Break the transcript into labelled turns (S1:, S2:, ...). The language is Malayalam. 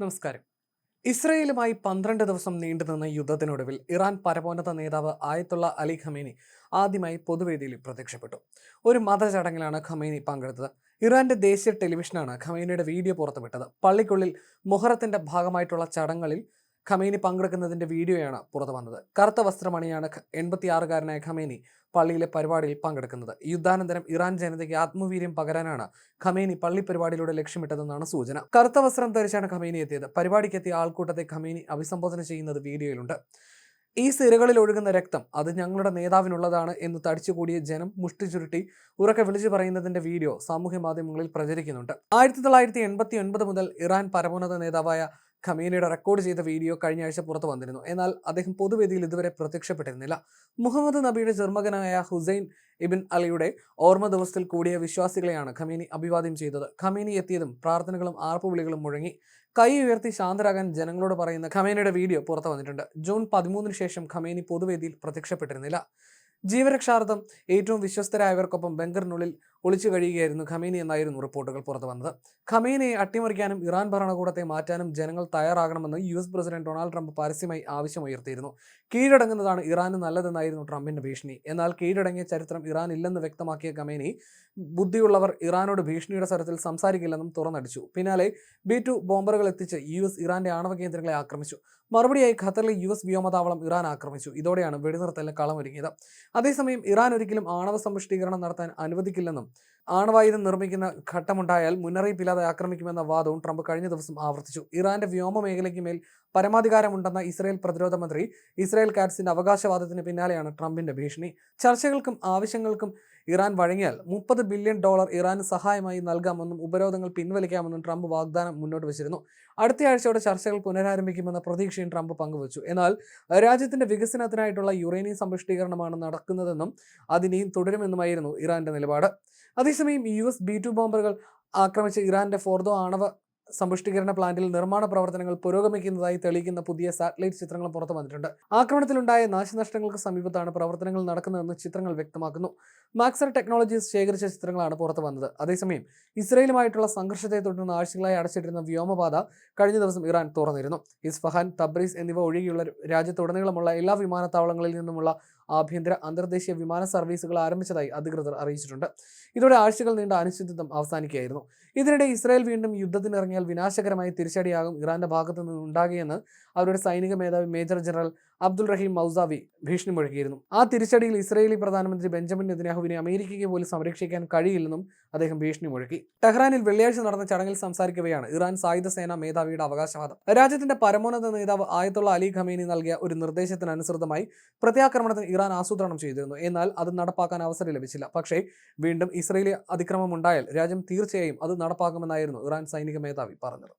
S1: നമസ്കാരം. ഇസ്രയേലുമായി പന്ത്രണ്ട് ദിവസം നീണ്ടുനിന്ന യുദ്ധത്തിനൊടുവിൽ ഇറാൻ പരമോന്നത നേതാവ് ആയത്തുള്ള അലി ഖമേനി ആദ്യമായി പൊതുവേദിയിൽ പ്രത്യക്ഷപ്പെട്ടു. ഒരു മതചടങ്ങിലാണ് ഖമേനി പങ്കെടുത്തത്. ഇറാന്റെ ദേശീയ ടെലിവിഷനാണ് ഖമേനിയുടെ വീഡിയോ പുറത്തുവിട്ടത്. പള്ളിക്കുള്ളിൽ മൊഹറത്തിന്റെ ഭാഗമായിട്ടുള്ള ചടങ്ങുകളിൽ ഖമേനി പങ്കെടുക്കുന്നതിന്റെ വീഡിയോയാണ് പുറത്തു വന്നത്. കറുത്ത വസ്ത്രമണിയാണ് എൺപത്തിയാറുകാരനായ ഖമേനി പള്ളിയിലെ പരിപാടിയിൽ പങ്കെടുക്കുന്നത്. യുദ്ധാനന്തരം ഇറാൻ ജനതയ്ക്ക് ആത്മവീര്യം പകരാനാണ് ഖമേനി പള്ളി പരിപാടിയിലൂടെ ലക്ഷ്യമിട്ടതെന്നാണ് സൂചന. കറുത്ത വസ്ത്രം ധരിച്ചാണ് ഖമേനി എത്തിയത്. പരിപാടിക്കെത്തിയ ആൾക്കൂട്ടത്തെ ഖമേനി അഭിസംബോധന ചെയ്യുന്നത് വീഡിയോയിലുണ്ട്. ഈ സിരകളിൽ ഒഴുകുന്ന രക്തം അത് ഞങ്ങളുടെ നേതാവിനുള്ളതാണ് എന്ന് തടിച്ചുകൂടിയ ജനം മുഷ്ടി ചുരുട്ടി ഉറക്കെ വിളിച്ചു പറയുന്നതിന്റെ വീഡിയോ സാമൂഹ്യ മാധ്യമങ്ങളിൽ പ്രചരിക്കുന്നുണ്ട്. ആയിരത്തി തൊള്ളായിരത്തി എൺപത്തി ഒൻപത് മുതൽ ഇറാൻ പരമോന്നത നേതാവായ ഖമീനയുടെ റെക്കോർഡ് ചെയ്ത വീഡിയോ കഴിഞ്ഞ ആഴ്ച പുറത്തു വന്നിരുന്നു. എന്നാൽ അദ്ദേഹം പൊതുവേദിയിൽ ഇതുവരെ പ്രത്യക്ഷപ്പെട്ടിരുന്നില്ല. മുഹമ്മദ് നബിയുടെ ചെറുമകനായ ഹുസൈൻ ഇബിൻ അലിയുടെ ഓർമ്മ ദിവസത്തിൽ കൂടിയ വിശ്വാസികളെയാണ് ഖമീനി അഭിവാദ്യം ചെയ്തത്. ഖമീനി എത്തിയതും പ്രാർത്ഥനകളും ആർപ്പുവിളികളും മുഴങ്ങി കൈ ഉയർത്തി ശാന്തരാകാൻ ജനങ്ങളോട് പറയുന്ന ഖമേനയുടെ വീഡിയോ പുറത്തു വന്നിട്ടുണ്ട്. ജൂൺ പതിമൂന്നിന് ശേഷം ഖമേനി പൊതുവേദിയിൽ പ്രത്യക്ഷപ്പെട്ടിരുന്നില്ല. ജീവരക്ഷാർത്ഥം ഏറ്റവും വിശ്വസ്തരായവർക്കൊപ്പം ബങ്കറിനുള്ളിൽ ഒളിച്ചു കഴിയുകയായിരുന്നു. ഖമീനി എന്നായിരുന്നു റിപ്പോർട്ടുകൾ പുറത്തു വന്നത്. ഖമീനിയെ അട്ടിമറിക്കാനും ഇറാൻ ഭരണകൂടത്തെ മാറ്റാനും ജനങ്ങൾ തയ്യാറാകണമെന്ന് U S president Donald Trump പരസ്യമായി ആവശ്യമുയർത്തിയിരുന്നു. കീഴടങ്ങുന്നതാണ് ഇറാന് നല്ലതെന്നായിരുന്നു ട്രംപിന്റെ ഭീഷണി. എന്നാൽ കീഴടങ്ങിയ ചരിത്രം ഇറാൻ ഇല്ലെന്ന് വ്യക്തമാക്കിയ ഖമേനി ബുദ്ധിയുള്ളവർ ഇറാനോട് ഭീഷണിയുടെ സ്വരത്തിൽ സംസാരിക്കില്ലെന്നും തുറന്നടിച്ചു. പിന്നാലെ ബി ടു ബോംബറുകൾ എത്തിച്ച് യു എസ് ഇറാന്റെ ആണവ കേന്ദ്രങ്ങളെ ആക്രമിച്ചു. മറുപടിയായി ഖത്തറിലെ യു എസ് വ്യോമതാവളം ഇറാൻ ആക്രമിച്ചു. ഇതോടെയാണ് വെടിനിർത്തലിന് കളമൊരുങ്ങിയത്. അതേസമയം ഇറാൻ ഒരിക്കലും ആണവ സമ്പുഷ്ടീകരണം നടത്താൻ അനുവദിക്കില്ലെന്നും ആണവായുധം നിർമ്മിക്കുന്ന ഘട്ടമുണ്ടായാൽ മുന്നറിയിപ്പില്ലാതെ ആക്രമിക്കുമെന്ന വാദവും ട്രംപ് കഴിഞ്ഞ ദിവസം ആവർത്തിച്ചു. ഇറാന്റെ വ്യോമ മേഖലയ്ക്ക് മേൽ പരമാധികാരമുണ്ടെന്ന ഇസ്രായേൽ പ്രതിരോധ മന്ത്രി ഇസ്രായേൽ കാറ്റ്സിന്റെ അവകാശവാദത്തിന് പിന്നാലെയാണ് ട്രംപിന്റെ ഭീഷണി. ചർച്ചകൾക്കും ആവശ്യങ്ങൾക്കും ഇറാൻ വഴങ്ങിയാൽ മുപ്പത് ബില്യൺ ഡോളർ ഇറാന് സഹായമായി നൽകാമെന്നും ഉപരോധങ്ങൾ പിൻവലിക്കാമെന്നും ട്രംപ് വാഗ്ദാനം മുന്നോട്ട് വെച്ചിരുന്നു. അടുത്തയാഴ്ചയോടെ ചർച്ചകൾ പുനരാരംഭിക്കുമെന്ന പ്രതീക്ഷയും ട്രംപ് പങ്കുവച്ചു. എന്നാൽ രാജ്യത്തിന്റെ വികസനത്തിനായിട്ടുള്ള യുറേനിയം സമ്പുഷ്ടീകരണമാണ് നടക്കുന്നതെന്നും അതിനെയും തുടരുമെന്നുമായിരുന്നു ഇറാന്റെ നിലപാട്. അതേസമയം യു എസ് ബി ടു ബോംബറുകൾ ആക്രമിച്ച ഇറാന്റെ ഫോർദോ ആണവ സമ്പുഷ്ടീകരണ പ്ലാന്റിൽ നിർമ്മാണ പ്രവർത്തനങ്ങൾ പുരോഗമിക്കുന്നതായി തെളിയിക്കുന്ന പുതിയ സാറ്റലൈറ്റ് ചിത്രങ്ങൾ പുറത്തു വന്നിട്ടുണ്ട്. ആക്രമണത്തിലുണ്ടായ നാശനഷ്ടങ്ങൾക്ക് സമീപത്താണ് പ്രവർത്തനങ്ങൾ നടക്കുന്നതെന്ന് ചിത്രങ്ങൾ വ്യക്തമാക്കുന്നു. മാക്സർ ടെക്നോളജീസ് ശേഖരിച്ച ചിത്രങ്ങളാണ് പുറത്തു വന്നത്. അതേസമയം ഇസ്രയേലുമായിട്ടുള്ള സംഘർഷത്തെ തുടർന്ന് ആഴ്ചകളായി അടച്ചിട്ടിരുന്ന വ്യോമപാത കഴിഞ്ഞ ദിവസം ഇറാൻ തുറന്നിരുന്നു. ഇസ്ഫഹാൻ തബ്രീസ് എന്നിവ ഒഴികെയുള്ള രാജ്യത്തുടനീളമുള്ള എല്ലാ വിമാനത്താവളങ്ങളിൽ നിന്നുമുള്ള ആഭ്യന്തര അന്തർദേശീയ വിമാന സർവീസുകൾ ആരംഭിച്ചതായി അധികൃതർ അറിയിച്ചിട്ടുണ്ട്. ഇതോടെ ആഴ്ചകൾ നീണ്ട അനിശ്ചിതത്വം അവസാനിക്കുകയായിരുന്നു. ഇതിനിടെ ഇസ്രായേൽ വീണ്ടും യുദ്ധത്തിനിറങ്ങിയാൽ വിനാശകരമായ തിരിച്ചടിയാകും ഇറാന്റെ ഭാഗത്തു നിന്ന് ഉണ്ടാകുകയെന്ന് അവരുടെ സൈനിക മേധാവി major general Abdul Rahim Mousavi ഭീഷണി മുഴക്കിയിരുന്നു ആ തിരിച്ചടിയിൽ ഇസ്രയേലി പ്രധാനമന്ത്രി ബെഞ്ചമിൻ നെതന്യാഹുവിനെ അമേരിക്കയ്ക്ക് പോലും സംരക്ഷിക്കാൻ കഴിയില്ലെന്നും അദ്ദേഹം ഭീഷണി മുഴക്കി ടെഹ്റാനിൽ വെള്ളിയാഴ്ച നടന്ന ചടങ്ങിൽ സംസാരിക്കവെയാണ് ഇറാൻ സായുധ സേനാ മേധാവിയുടെ അവകാശവാദം. രാജ്യത്തിന്റെ പരമോന്നത നേതാവ് ആയത്തുള്ള അലി ഖമേനി നൽകിയ ഒരു നിർദ്ദേശത്തിനനുസൃതമായി പ്രത്യാക്രമണത്തിന് ഇറാൻ ആസൂത്രണം ചെയ്തിരുന്നു. എന്നാൽ അത് നടപ്പാക്കാൻ അവസരം ലഭിച്ചില്ല. പക്ഷേ വീണ്ടും ഇസ്രയേലി അതിക്രമം ഉണ്ടായാൽ രാജ്യം തീർച്ചയായും അത് നടപ്പാക്കുമെന്നായിരുന്നു ഇറാൻ സൈനിക മേധാവി പറഞ്ഞത്.